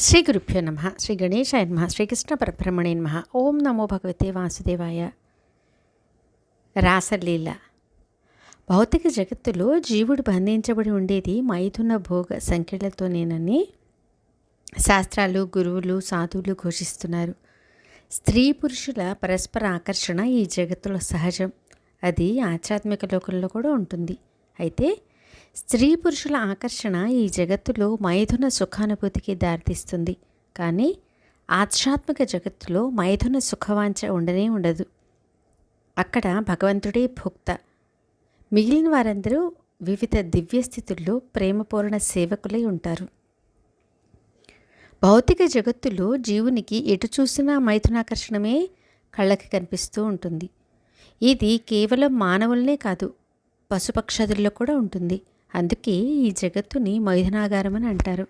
శ్రీ గురుభ్యో నమ. శ్రీ గణేశాయ నమ. శ్రీకృష్ణ పరబ్రహ్మణే నమ. ఓం నమో భగవతే వాసుదేవాయ. రాసలీల. భౌతిక జగత్తులో జీవుడు బంధించబడి ఉండేది మైథున భోగ సంఖ్యలతోనేనని శాస్త్రాలు గురువులు సాధువులు ఘోషిస్తున్నారు. స్త్రీ పురుషుల పరస్పర ఆకర్షణ ఈ జగత్తులో సహజం. అది ఆధ్యాత్మిక లోకంలో కూడా ఉంటుంది. అయితే స్త్రీ పురుషుల ఆకర్షణ ఈ జగత్తులో మైథున సుఖానుభూతికి దారితీస్తుంది. కానీ ఆధ్యాత్మిక జగత్తులో మైథున సుఖవాంఛ ఉండనే ఉండదు. అక్కడ భగవంతుడే భోక్త. మిగిలిన వారందరూ వివిధ దివ్యస్థితుల్లో ప్రేమపూర్ణ సేవకులై ఉంటారు. భౌతిక జగత్తులో జీవునికి ఎటు చూసినా మైథునాకర్షణమే కళ్ళకి కనిపిస్తూ ఉంటుంది. ఇది కేవలం మానవులనే కాదు పశుపక్షాదుల్లో కూడా ఉంటుంది. అందుకే ఈ జగత్తుని మైథునాగారం అని అంటారు.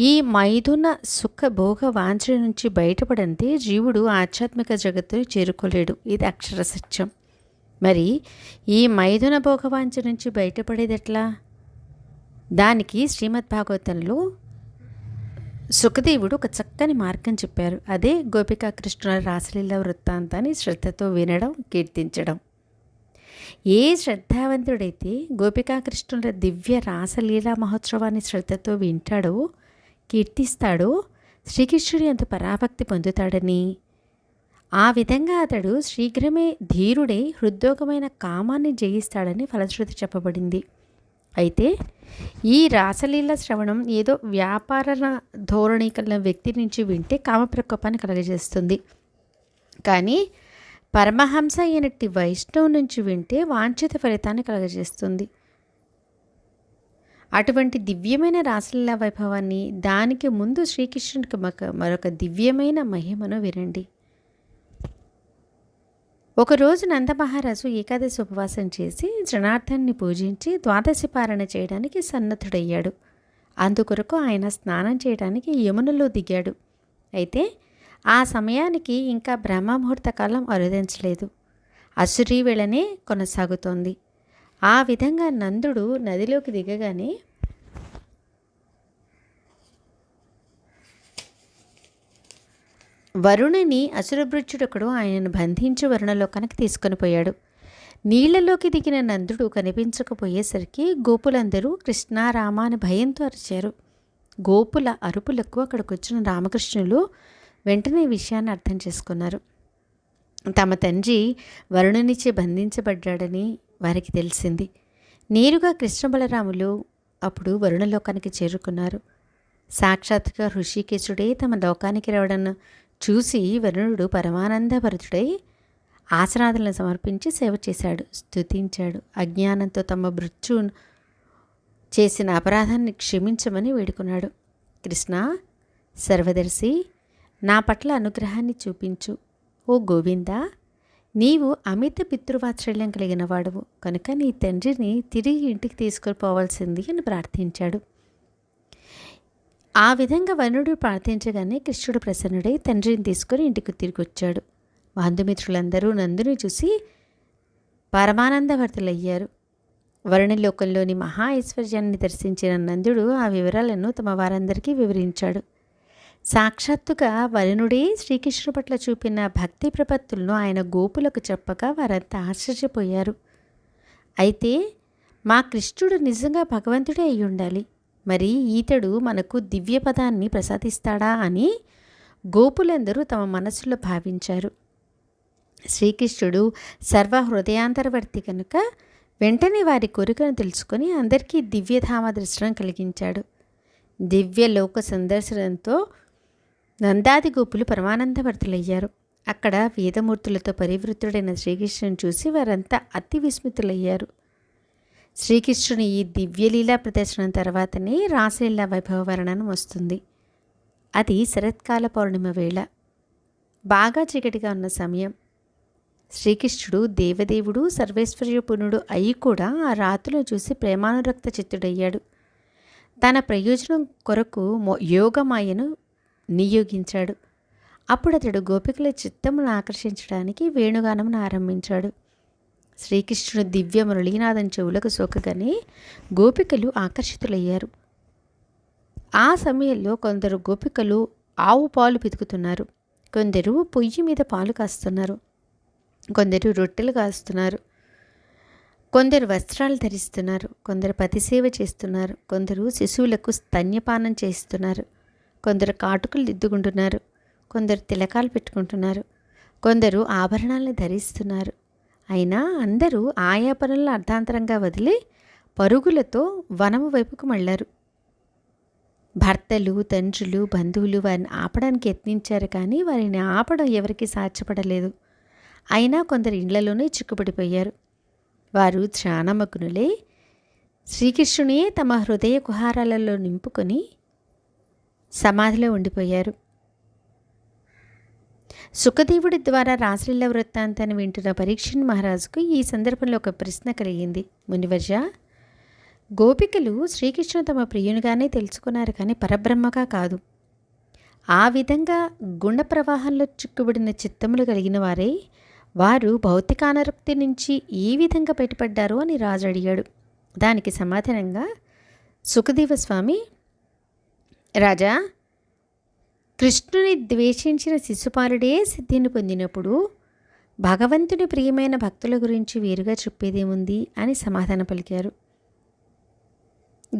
ఈ మైథున సుఖ భోగ వాంఛ నుంచి బయటపడంతే జీవుడు ఆధ్యాత్మిక జగత్తుని చేరుకోలేడు. ఇది అక్షర సత్యం. మరి ఈ మైథున భోగ వాంఛ నుంచి బయటపడేది ఎట్లా? దానికి శ్రీమద్ భాగవతంలో సుఖదేవుడు ఒక చక్కని మార్గం చెప్పారు. అదే గోపికా కృష్ణుల రాసలీల వృత్తాంతాన్ని శ్రద్ధతో వినడం కీర్తించడం. ఏ శ్రద్ధావంతుడైతే గోపికాకృష్ణుల దివ్య రాసలీలా మహోత్సవాన్ని శ్రద్ధతో వింటాడో కీర్తిస్తాడో శ్రీకృష్ణుడి అంత పరాభక్తి పొందుతాడని. ఆ విధంగా అతడు శీఘ్రమే ధీరుడై హృద్యోగమైన కామాన్ని జయిస్తాడని ఫలశ్రుతి చెప్పబడింది. అయితే ఈ రాసలీల శ్రవణం ఏదో వ్యాపార ధోరణి కలిగిన వ్యక్తి నుంచి వింటే కామ ప్రకోపాన్ని కలగజేస్తుంది. కానీ పరమహంస అయినట్టి వైష్ణవు నుంచి వింటే వాంఛిత ఫలితాన్ని కలగజేస్తుంది. అటువంటి దివ్యమైన రాసలీలా వైభవాన్ని దానికి ముందు శ్రీకృష్ణుడికి మరొక దివ్యమైన మహిమను వినండి. ఒకరోజు నందమహారాజు ఏకాదశి ఉపవాసం చేసి జనార్దన్ని పూజించి ద్వాదశి పారణ చేయడానికి సన్నద్ధుడయ్యాడు. అందుకొరకు ఆయన స్నానం చేయడానికి యమునలో దిగాడు. అయితే ఆ సమయానికి ఇంకా బ్రహ్మముహూర్త కాలం అరుదించలేదు. అసురీ వేళనే కొనసాగుతోంది. ఆ విధంగా నందుడు నదిలోకి దిగగానే వరుణుని అసురభృత్యుడొకడు ఆయనను బంధించి వరుణలోకానికి తీసుకొని పోయాడు. నీళ్ళలోకి దిగిన నందుడు కనిపించకపోయేసరికి గోపులందరూ కృష్ణారామ అని భయంతో అరిచారు. గోపుల అరుపులకు అక్కడికి వచ్చిన రామకృష్ణులు వెంటనే విషయాన్ని అర్థం చేసుకున్నారు. తమ తండ్రి వరుణునిచే బంధించబడ్డాడని వారికి తెలిసింది. నేరుగా కృష్ణ బలరాములు అప్పుడు వరుణలోకానికి చేరుకున్నారు. సాక్షాత్గా ఋషికేశుడే తమ లోకానికి రావడం చూసి వరుణుడు పరమానందభరితుడై ఆసనాదులను సమర్పించి సేవ చేశాడు స్తుతించాడు. అజ్ఞానంతో తమ మృత్యు చేసిన అపరాధాన్ని క్షమించమని వేడుకున్నాడు. కృష్ణ సర్వదర్శి నా పట్ల అనుగ్రహాన్ని చూపించు. ఓ గోవిందా నీవు అమిత పితృవాత్సల్యం కలిగిన వాడువు. కనుక నీ తండ్రిని తిరిగి ఇంటికి తీసుకుపోవాల్సింది అని ప్రార్థించాడు. ఆ విధంగా వనుడు ప్రార్థించగానే కృష్ణుడు ప్రసన్నుడై తండ్రిని తీసుకొని ఇంటికి తిరిగి వచ్చాడు బంధుమిత్రులందరూ నందుని చూసి పరమానందవర్తులయ్యారు. వరుణలోకంలోని మహా ఐశ్వర్యాన్ని దర్శించిన నందుడు ఆ వివరాలను తమ వారందరికీ వివరించాడు. సాక్షాత్తుగా వరుణుడే శ్రీకృష్ణుడు పట్ల చూపిన భక్తి ప్రపత్తులను ఆయన గోపులకు చెప్పగా వారంతా ఆశ్చర్యపోయారు. అయితే మా కృష్ణుడు నిజంగా భగవంతుడే అయి ఉండాలి. మరి ఈతడు మనకు దివ్య పదాన్ని ప్రసాదిస్తాడా అని గోపులందరూ తమ మనసులో భావించారు. శ్రీకృష్ణుడు సర్వ హృదయాంతరవర్తి కనుక వెంటనే వారి కోరికను తెలుసుకొని అందరికీ దివ్యధామ దర్శనం కలిగించాడు. దివ్య లోక సందర్శనంతో నందాది గోపులు పరమానందభర్తులయ్యారు అక్కడ వేదమూర్తులతో పరివృత్తుడైన శ్రీకృష్ణుని చూసి వారంతా అతి విస్మితులయ్యారు. శ్రీకృష్ణుని ఈ దివ్యలీలా ప్రదర్శనం తర్వాతనే రాసలీలా వైభవ వర్ణనం వస్తుంది. అది శరత్కాల పౌర్ణిమ వేళ. బాగా చీకటిగా ఉన్న సమయం. శ్రీకృష్ణుడు దేవదేవుడు సర్వేశ్వర్యపుణుడు అయి కూడా ఆ రాత్రులు చూసి ప్రేమానురక్త చిత్తుడయ్యాడు. తన ప్రయోజనం కొరకు యోగమాయను నియోగించాడు. అప్పుడు అతడు గోపికల చిత్తమును ఆకర్షించడానికి వేణుగానమును ఆరంభించాడు. శ్రీకృష్ణుడు దివ్య మురళీనాథం చెవులకు సోకగానే గోపికలు ఆకర్షితులయ్యారు. ఆ సమయంలో కొందరు గోపికలు ఆవు పాలు పితుకుతున్నారు. కొందరు పొయ్యి మీద పాలు కాస్తున్నారు. కొందరు రొట్టెలు కాస్తున్నారు. కొందరు వస్త్రాలు ధరిస్తున్నారు. కొందరు పతిసేవ చేస్తున్నారు. కొందరు శిశువులకు స్తన్యపానం చేస్తున్నారు కొందరు కాటుకులు దిద్దుకుంటున్నారు కొందరు తిలకాలు పెట్టుకుంటున్నారు కొందరు ఆభరణాలను ధరిస్తున్నారు. అయినా అందరూ ఆయా పనులను అర్ధాంతరంగా వదిలి పరుగులతో వనము వైపుకు మళ్ళారు. భర్తలు తండ్రులు బంధువులు వారిని ఆపడానికి యత్నించారు కానీ వారిని ఆపడం ఎవరికీ సాధ్యపడలేదు. అయినా కొందరు ఇండ్లలోనే చిక్కుపడిపోయారు. వారు ధ్యానమగ్నులై శ్రీకృష్ణునే తమ హృదయ కుహారాలలో నింపుకొని సమాధిలో ఉండిపోయారు. సుఖదేవుడి ద్వారా రాసలీల వృత్తాంతాన్ని వింటున్న పరీక్షణ్ మహారాజుకు ఈ సందర్భంలో ఒక ప్రశ్న కలిగింది. మునివర్జ గోపికలు శ్రీకృష్ణ తమ ప్రియునిగానే తెలుసుకున్నారు కానీ పరబ్రహ్మగా కాదు. ఆ విధంగా గుణ ప్రవాహంలో చిక్కుబడిన చిత్తములు కలిగిన వారే వారు భౌతికానరుక్తి నుంచి ఏ విధంగా బయటపడ్డారు అని రాజు అడిగాడు. దానికి సమాధానంగా సుఖదేవ స్వామి రాజా కృష్ణుని ద్వేషించిన శిశుపాలుడే సిద్ధిని పొందినప్పుడు భగవంతుని ప్రియమైన భక్తుల గురించి వేరుగా చెప్పేదేముంది అని సమాధానం పలికారు.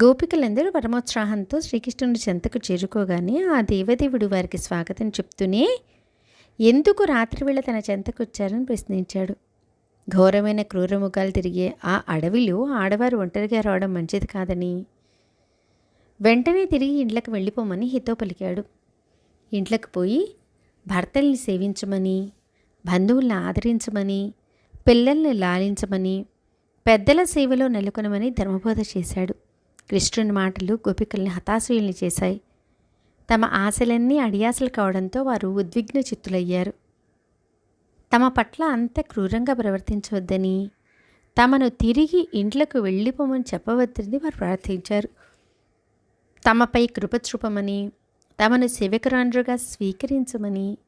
గోపికలందరూ పరమోత్సాహంతో శ్రీకృష్ణుని చెంతకు చేరుకోగానే ఆ దేవదేవుడు వారికి స్వాగతం చెప్తూనే ఎందుకు రాత్రివేళ తన చెంతకొచ్చారని ప్రశ్నించాడు. ఘోరమైన క్రూరముఖాలు తిరిగే ఆ అడవిలో ఆడవారు ఒంటరిగా రావడం మంచిది కాదని వెంటనే తిరిగి ఇంట్లోకి వెళ్ళిపోమని హితో పలికాడు. ఇంట్లోకి పోయి భర్తల్ని సేవించమని బంధువుల్ని ఆదరించమని పిల్లల్ని లాలించమని పెద్దల సేవలో నెలకొనమని ధర్మబోధ చేశాడు. కృష్ణుని మాటలు గోపికల్ని హతాశయుల్ని చేశాయి. తమ ఆశలన్నీ అడియాసలు కావడంతో వారు ఉద్విగ్న చిత్తులయ్యారు. తమ పట్ల అంత క్రూరంగా ప్రవర్తించవద్దని తమను తిరిగి ఇంట్లకు వెళ్ళిపోమని చెప్పవద్దని వారు ప్రార్థించారు. తమపై కృపచూపమని తమను శివకరాండ్రుగా స్వీకరించమని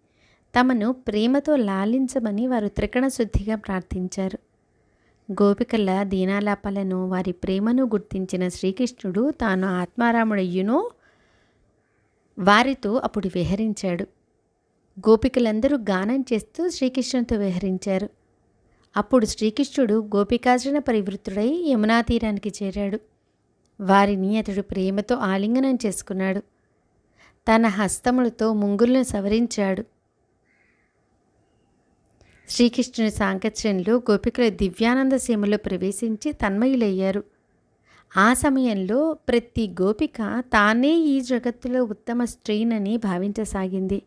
తమను ప్రేమతో లాలించమని వారు త్రికణ శుద్ధిగా ప్రార్థించారు. గోపికల దీనాలాపాలను వారి ప్రేమను గుర్తించిన శ్రీకృష్ణుడు తాను ఆత్మారాముడయ్యునో వారితో అప్పుడు విహరించాడు. గోపికలందరూ గానం చేస్తూ శ్రీకృష్ణునితో విహరించారు. అప్పుడు శ్రీకృష్ణుడు గోపికార్జున పరివృత్తుడై యమునా తీరానికి చేరాడు. వారిని అతడు ప్రేమతో ఆలింగనం చేసుకున్నాడు. తన హస్తములతో ముంగులను సవరించాడు. శ్రీకృష్ణుని సాంకత్యంలో గోపికల దివ్యానంద సీమలో ప్రవేశించి తన్మయులయ్యారు. ఆ సమయంలో ప్రతి గోపిక తానే ఈ జగత్తులో ఉత్తమ స్త్రీనని భావించసాగింది.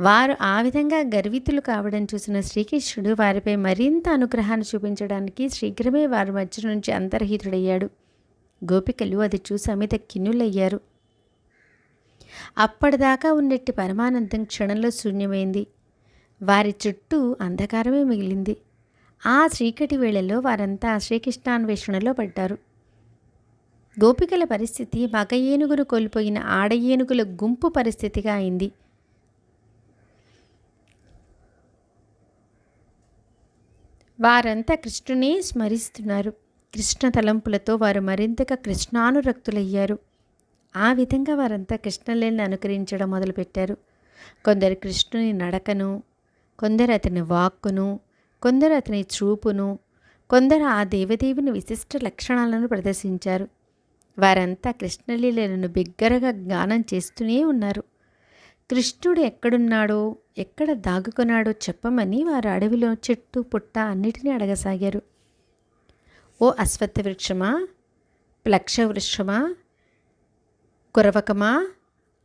వారు ఆ విధంగా గర్వితులు కావడం చూసిన శ్రీకృష్ణుడు వారిపై మరింత అనుగ్రహాన్ని చూపించడానికి శీఘ్రమే వారి మధ్య నుంచి అంతర్హితుడయ్యాడు. గోపికలు అది చూసి అమిత కిన్నులయ్యారు. అప్పటిదాకా ఉన్నట్టి పరమానందం క్షణంలో శూన్యమైంది. వారి చుట్టూ అంధకారమే మిగిలింది. ఆ చీకటి వేళలో వారంతా శ్రీకృష్ణాన్వేషణలో పడ్డారు. గోపికల పరిస్థితి మగ ఏనుగును కోల్పోయిన ఆడ ఏనుగుల గుంపు పరిస్థితిగా అయింది. వారంతా కృష్ణుని స్మరిస్తున్నారు. కృష్ణ తలంపులతో వారు మరింతగా కృష్ణానురక్తులయ్యారు. ఆ విధంగా వారంతా కృష్ణలేని అనుకరించడం మొదలుపెట్టారు. కొందరు కృష్ణుని నడకను కొందరు అతని వాక్కును కొందరు అతని చూపును కొందరు ఆ దేవదేవుని విశిష్ట లక్షణాలను ప్రదర్శించారు. వారంతా కృష్ణలీలను బిగ్గరగా గానం చేస్తూనే ఉన్నారు. కృష్ణుడు ఎక్కడున్నాడో ఎక్కడ దాగుకున్నాడో చెప్పమని వారు అడవిలో చెట్టు పుట్ట అన్నిటినీ అడగసాగారు. ఓ అశ్వత్థ వృక్షమా ప్లక్ష వృక్షమా కురవకమా?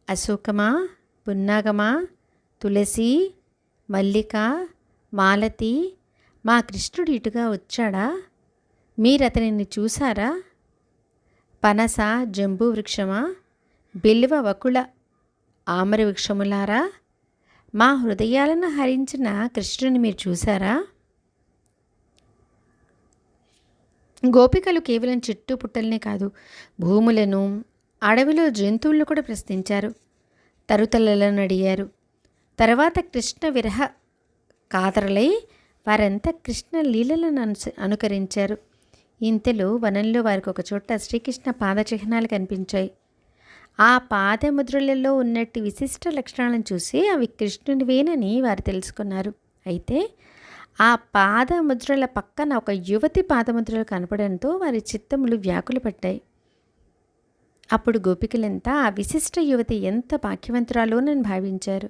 అశోకమా? పున్నాగమా? తులసి? మల్లిక? మాలతి? మా కృష్ణుడు ఇటుగా వచ్చాడా? మీరు అతనిని చూసారా పనస జంబూ వృక్షమా? బిల్వ వకుళ ఆమర వృక్షములారా మా హృదయాలను హరించిన కృష్ణుని మీరు చూసారా గోపికలు కేవలం చెట్టు పుట్టలనే కాదు భూములను అడవిలో జంతువులను కూడా ప్రశ్నించారు. తరుతలలను అడిగారు. తర్వాత కృష్ణ విరహ కాతరలై వారంతా కృష్ణ లీలలను అనుకరించారు. ఇంతలో వనంలో వారికి ఒక చోట శ్రీకృష్ణ పాదచిహ్నాలు కనిపించాయి. ఆ పాదముద్రలలో ఉన్నట్టు విశిష్ట లక్షణాలను చూసి అవి కృష్ణునివేనని వారు తెలుసుకున్నారు. అయితే ఆ పాదముద్రల పక్కన ఒక యువతి పాదముద్రలు కనపడంతో వారి చిత్తములు వ్యాకులు పడ్డాయి. అప్పుడు గోపికలంతా ఆ విశిష్ట యువతి ఎంత భాగ్యవంతురాలోనని భావించారు.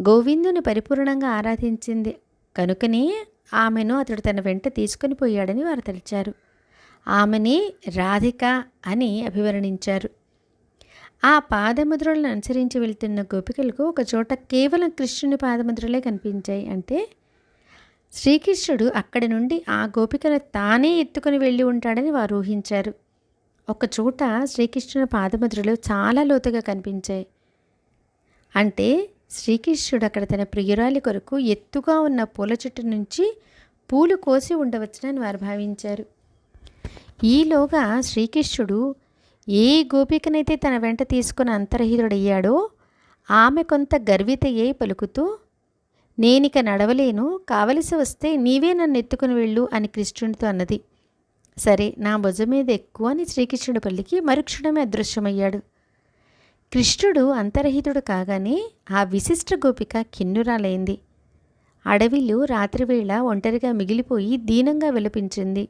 గోవిందుని పరిపూర్ణంగా ఆరాధించింది కనుకనే ఆమెను అతడు తన వెంట తీసుకొని పోయాడని వారు తలిచారు. ఆమెని రాధిక అని అభివర్ణించారు. ఆ పాదముద్రలను అనుసరించి వెళ్తున్న గోపికలకు ఒక చోట కేవలం కృష్ణుని పాదముద్రలే కనిపించాయి. అంటే శ్రీకృష్ణుడు అక్కడి నుండి ఆ గోపికను తానే ఎత్తుకొని వెళ్ళి ఉంటాడని వారు ఊహించారు. ఒకచోట శ్రీకృష్ణుని పాదముద్రలు చాలా లోతుగా కనిపించాయి. అంటే శ్రీకృష్ణుడు అక్కడ తన ప్రియురాలి కొరకు ఎత్తుగా ఉన్న పూల చెట్టు నుంచి పూలు కోసి ఉండవచ్చునని వారు భావించారు. ఈలోగా శ్రీకృష్ణుడు ఏ గోపికనైతే తన వెంట తీసుకుని అంతర్హితుడయ్యాడో ఆమె కొంత గర్వితయ్యే పలుకుతూ నేనిక నడవలేను కావలసి వస్తే నీవే నన్ను ఎత్తుకుని వెళ్ళు అని కృష్ణుడితో అన్నది. సరే నా భుజం మీద ఎక్కువ అని శ్రీకృష్ణుడు పల్లికి మరుక్షణమే అదృశ్యమయ్యాడు. కృష్ణుడు అంతరహితుడు కాగానే ఆ విశిష్ట గోపిక కిన్నురాలైంది. అడవిలో రాత్రివేళ ఒంటరిగా మిగిలిపోయి దీనంగా విలపించింది.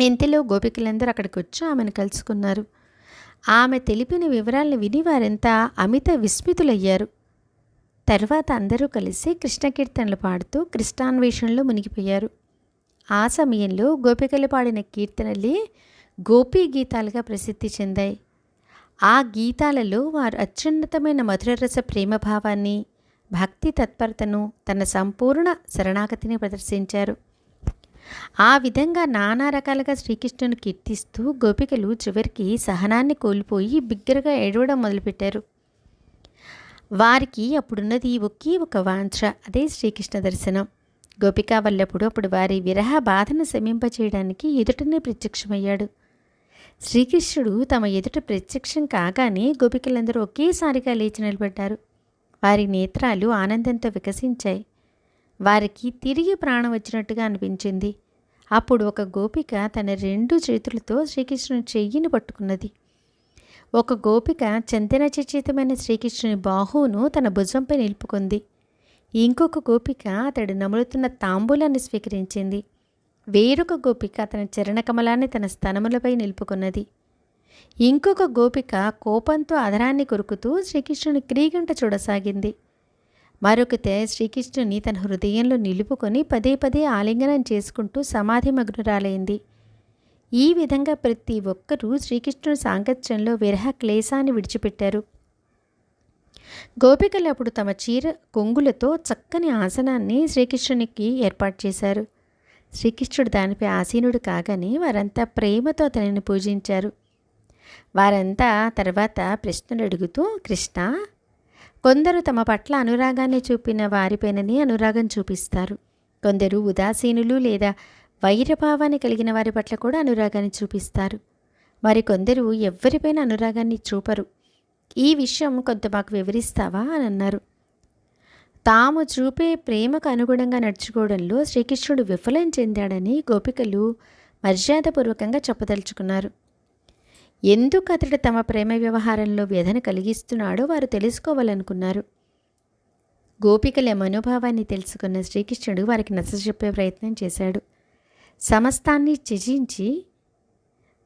ఇంతలో గోపికలందరూ అక్కడికి వచ్చి ఆమెను కలుసుకున్నారు. ఆమె తెలిపిన వివరాలను విని వారంతా అమిత విస్మితులయ్యారు. తర్వాత అందరూ కలిసి కృష్ణ కీర్తనలు పాడుతూ కృష్ణాన్వేషణలో మునిగిపోయారు. ఆ సమయంలో గోపికలు పాడిన కీర్తనలే గోపీ గీతాలుగా ప్రసిద్ధి చెందాయి. ఆ గీతాలలో వారు అత్యున్నతమైన మధురరస ప్రేమభావాన్ని భక్తి తత్పరతను తన సంపూర్ణ శరణాగతిని ప్రదర్శించారు. ఆ విధంగా నానా రకాలుగా శ్రీకృష్ణుని కీర్తిస్తూ గోపికలు చివరికి సహనాన్ని కోల్పోయి బిగ్గరగా ఏడవడం మొదలుపెట్టారు. వారికి అప్పుడున్నది ఒకే ఒక వాంఛ అదే శ్రీకృష్ణ దర్శనం. గోపికా వల్లప్పుడు అప్పుడు వారి విరహ బాధను శమింపచేయడానికి ఎదుటనే ప్రత్యక్షమయ్యాడు. శ్రీకృష్ణుడు తమ ఎదుట ప్రత్యక్షం కాగానే గోపికలందరూ ఒకేసారిగా లేచి నిలబడ్డారు. వారి నేత్రాలు ఆనందంతో వికసించాయి. వారికి తిరిగి ప్రాణం వచ్చినట్టుగా అనిపించింది. అప్పుడు ఒక గోపిక తన రెండు చేతులతో శ్రీకృష్ణుని చెయ్యిని పట్టుకున్నది. ఒక గోపిక చందన చర్చితమైన శ్రీకృష్ణుని బాహువును తన భుజంపై నిలుపుకుంది. ఇంకొక గోపిక అతడు నములుతున్న తాంబూలాన్ని స్వీకరించింది. వేరొక గోపిక తన చరణకమలాన్ని తన స్తనములపై నిలుపుకున్నది. ఇంకొక గోపిక కోపంతో అధరాన్ని కొరుకుతూ శ్రీకృష్ణుని క్రీగంట చూడసాగింది. మరొకతే శ్రీకృష్ణుని తన హృదయంలో నిలుపుకొని పదే పదే ఆలింగనం చేసుకుంటూ సమాధి మగ్నురాలైంది. ఈ విధంగా ప్రతి ఒక్కరూ శ్రీకృష్ణుని సాంగత్యంలో విరహ క్లేశాన్ని విడిచిపెట్టారు. గోపికలు అప్పుడు తమ చీర కొంగులతో చక్కని ఆసనాన్ని శ్రీకృష్ణునికి ఏర్పాటు చేశారు. శ్రీకృష్ణుడు దానిపై ఆసీనుడు కాగానే వారంతా ప్రేమతో అతనిని పూజించారు. వారంతా తర్వాత ప్రశ్నలు అడుగుతూ కృష్ణ కొందరు తమ పట్ల అనురాగాన్ని చూపిన వారిపైననే అనురాగం చూపిస్తారు. కొందరు ఉదాసీనులు లేదా వైరభావాన్ని కలిగిన వారి పట్ల కూడా అనురాగాన్ని చూపిస్తారు. మరికొందరు ఎవ్వరిపైన అనురాగాన్ని చూపరు. ఈ విషయం కొంత మాకు వివరిస్తావా అని అన్నారు. తాము చూపే ప్రేమకు అనుగుణంగా నడుచుకోవడంలో శ్రీకృష్ణుడు విఫలం చెందాడని గోపికలు మర్యాదపూర్వకంగా చెప్పదలుచుకున్నారు. ఎందుకు అతడు తమ ప్రేమ వ్యవహారంలో వ్యధను కలిగిస్తున్నాడో వారు తెలుసుకోవాలనుకున్నారు. గోపికల మనోభావాన్ని తెలుసుకున్న శ్రీకృష్ణుడు వారికి నచ్చజెప్పే ప్రయత్నం చేశాడు. సమస్తాన్ని త్యజించి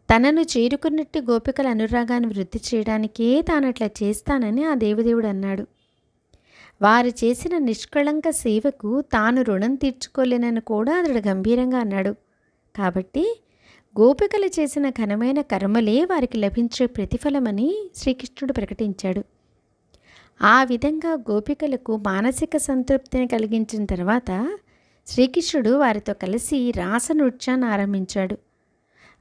తనను చేరుకున్నట్టు గోపికల అనురాగాన్ని వృద్ధి చేయడానికే తానట్లా చేస్తానని ఆ దేవదేవుడు అన్నాడు. వారు చేసిన నిష్కళంక సేవకు తాను రుణం తీర్చుకోలేనని కూడా అతడు గంభీరంగా అన్నాడు. కాబట్టి గోపికలు చేసిన ఘనమైన కర్మలే వారికి లభించే ప్రతిఫలమని శ్రీకృష్ణుడు ప్రకటించాడు. ఆ విధంగా గోపికలకు మానసిక సంతృప్తిని కలిగించిన తర్వాత శ్రీకృష్ణుడు వారితో కలిసి రాస నృత్యాన్ని ఆరంభించాడు.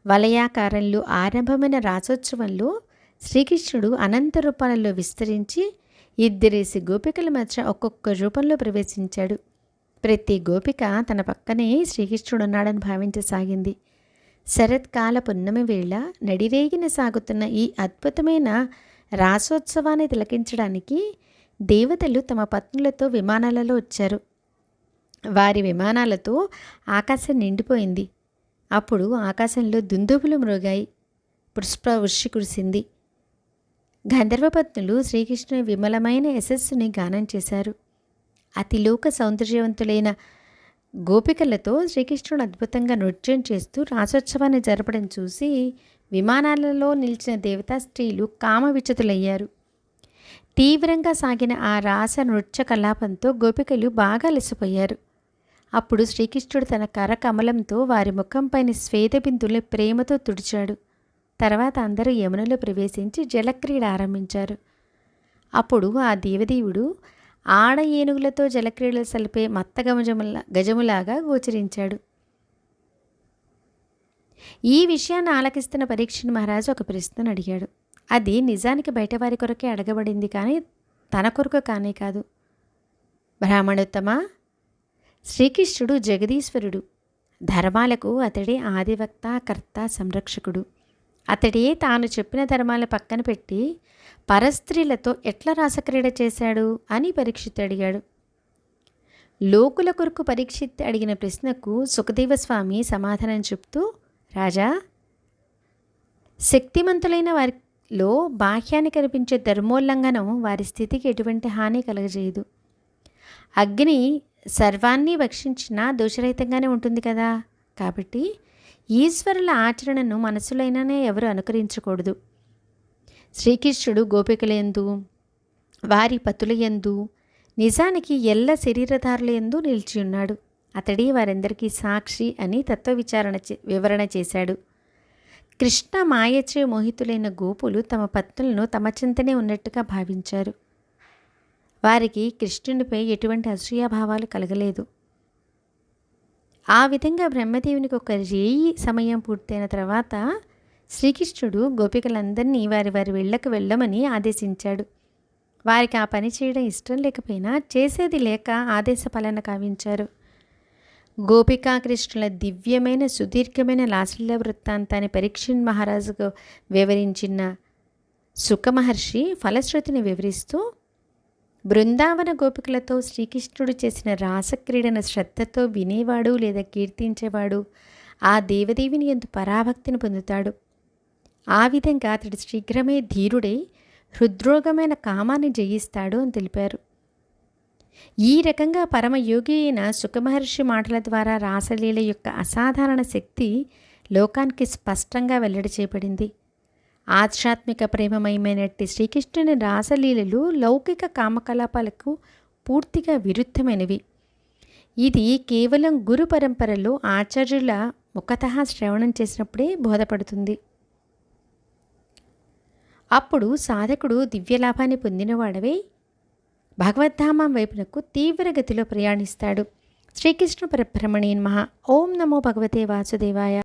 వలయాకారంలో ఆరంభమైన రాసోత్సవంలో శ్రీకృష్ణుడు అనంత రూపాలలో విస్తరించి ఇద్దరేసి గోపికల మధ్య ఒక్కొక్క రూపంలో ప్రవేశించాడు. ప్రతి గోపిక తన పక్కనే శ్రీకృష్ణుడు ఉన్నాడని భావించసాగింది. శరత్కాల పున్నమి వేళ నడిరేగిన సాగుతున్న ఈ అద్భుతమైన రాసోత్సవాన్ని తిలకించడానికి దేవతలు తమ పత్నులతో విమానాలలో వచ్చారు. వారి విమానాలతో ఆకాశం నిండిపోయింది. అప్పుడు ఆకాశంలో దుందుబులు మృగాయి పుష్ప వృష్టి కురిసింది గంధర్వపత్నులు శ్రీకృష్ణుని విమలమైన యశస్సుని గానం చేశారు. అతిలోక సౌందర్యవంతులైన గోపికలతో శ్రీకృష్ణుడు అద్భుతంగా నృత్యం చేస్తూ రాసోత్సవాన్ని జరపడం చూసి విమానాలలో నిలిచిన దేవతా స్త్రీలు కామ విచతులయ్యారు తీవ్రంగా సాగిన ఆ రాస నృత్య కలాపంతో గోపికలు బాగా అలసిపోయారు. అప్పుడు శ్రీకృష్ణుడు తన కరకమలంతో వారి ముఖంపైన శ్వేతబిందుల్ని ప్రేమతో తుడిచాడు. తర్వాత అందరూ యమునలో ప్రవేశించి జలక్రీడ ఆరంభించారు. అప్పుడు ఆ దేవదేవుడు ఆడ ఏనుగులతో జలక్రీడలు సలిపే మత్తగమజముల గజములాగా గోచరించాడు. ఈ విషయాన్ని ఆలకిస్తున్న పరీక్షణ మహారాజు ఒక ప్రశ్నను అడిగాడు. అది నిజానికి బయటవారి కొరకే అడగబడింది కానీ తన కొరకు కానే కాదు. బ్రాహ్మణోత్తమ శ్రీకృష్ణుడు జగదీశ్వరుడు ధర్మాలకు అతడే ఆదివక్త కర్త సంరక్షకుడు. అతడే తాను చెప్పిన ధర్మాలను పక్కన పెట్టి పరస్త్రీలతో ఎట్లా రాసక్రీడ చేశాడు అని పరీక్షిత్ అడిగాడు. లోకుల కొరకు పరీక్షిత్ అడిగిన ప్రశ్నకు సుఖదేవస్వామి సమాధానం చెప్తూ రాజా శక్తిమంతులైన వారి లో బాహ్యాన్ని కనిపించే ధర్మోల్లంఘనం వారి స్థితికి ఎటువంటి హాని కలగజేయదు. అగ్ని సర్వాన్ని భక్షించినా దోషరహితంగానే ఉంటుంది కదా? కాబట్టి ఈశ్వరుల ఆచరణను మనసులైననే ఎవరు అనుకరించకూడదు. శ్రీకృష్ణుడు గోపికలందు వారి పతులయందు నిజానికి ఎల్ల శరీరధారులందు నిలిచి ఉన్నాడు అతడి వారందరికీ సాక్షి అని తత్వ విచారణ వివరణ చేశాడు. కృష్ణ మాయచే మోహితులైన గోపులు తమ పత్నులను తమ చింతనే ఉన్నట్టుగా భావించారు. వారికి కృష్ణునిపై ఎటువంటి అసూయాభావాలు కలగలేదు. ఆ విధంగా బ్రహ్మదేవునికి ఒక రేయి సమయం పూర్తయిన తర్వాత శ్రీకృష్ణుడు గోపికలందరినీ వారి వారి వెళ్ళకు వెళ్ళమని ఆదేశించాడు. వారికి ఆ పని చేయడం ఇష్టం లేకపోయినా చేసేది లేక ఆదేశ పాలన కావించారు. గోపికాకృష్ణుల దివ్యమైన సుదీర్ఘమైన లాసలీల వృత్తాంతాన్ని పరీక్షణ్ మహారాజుకు వివరించిన సుఖమహర్షి ఫలశ్రుతిని వివరిస్తూ బృందావన గోపికలతో శ్రీకృష్ణుడు చేసిన రాసక్రీడను శ్రద్ధతో వినేవాడు లేదా కీర్తించేవాడు ఆ దేవదేవిని ఎందు పరాభక్తిని పొందుతాడు. ఆ విధంగా అతడు శీఘ్రమే ధీరుడై హృద్రోగమైన కామాన్ని జయిస్తాడు అని తెలిపారు. ఈ రకంగా పరమయోగి అయిన సుఖమహర్షి మాటల ద్వారా రాసలీల యొక్క అసాధారణ శక్తి లోకానికి స్పష్టంగా వెల్లడి చేయబడింది ఆధ్యాత్మిక ప్రేమమయమైనట్టి శ్రీకృష్ణుని రాసలీలలు లౌకిక కామకలాపాలకు పూర్తిగా విరుద్ధమైనవి. ఇది కేవలం గురు పరంపరలో ఆచార్యుల ముఖత శ్రవణం చేసినప్పుడే బోధపడుతుంది. అప్పుడు సాధకుడు దివ్యలాభాన్ని పొందినవాడవే భగవద్ధామం వైపునకు తీవ్రగతిలో ప్రయాణిస్తాడు. శ్రీకృష్ణ పరబ్రహ్మణీన్ మహా. ఓం నమో భగవతే వాసుదేవాయ.